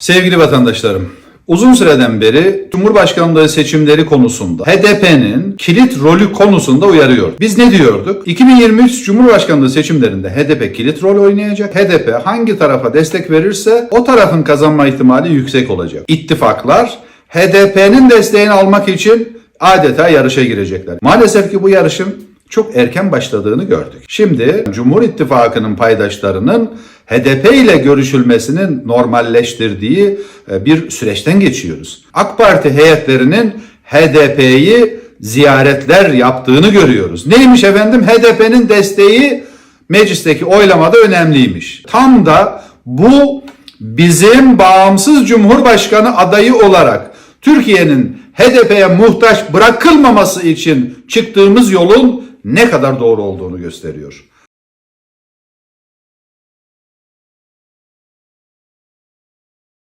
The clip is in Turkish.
Sevgili vatandaşlarım, uzun süreden beri Cumhurbaşkanlığı seçimleri konusunda HDP'nin kilit rolü konusunda uyarıyor. Biz ne diyorduk? 2023 Cumhurbaşkanlığı seçimlerinde HDP kilit rol oynayacak. HDP hangi tarafa destek verirse o tarafın kazanma ihtimali yüksek olacak. İttifaklar HDP'nin desteğini almak için adeta yarışa girecekler. Maalesef ki bu yarışın çok erken başladığını gördük. Şimdi Cumhur İttifakı'nın paydaşlarının HDP ile görüşülmesinin normalleştirdiği e, bir süreçten geçiyoruz. AK Parti heyetlerinin HDP'yi ziyaretler yaptığını görüyoruz. Neymiş efendim? HDP'nin desteği meclisteki oylamada önemliymiş. Tam da bu bizim bağımsız Cumhurbaşkanı adayı olarak Türkiye'nin HDP'ye muhtaç bırakılmaması için çıktığımız yolun ne kadar doğru olduğunu gösteriyor.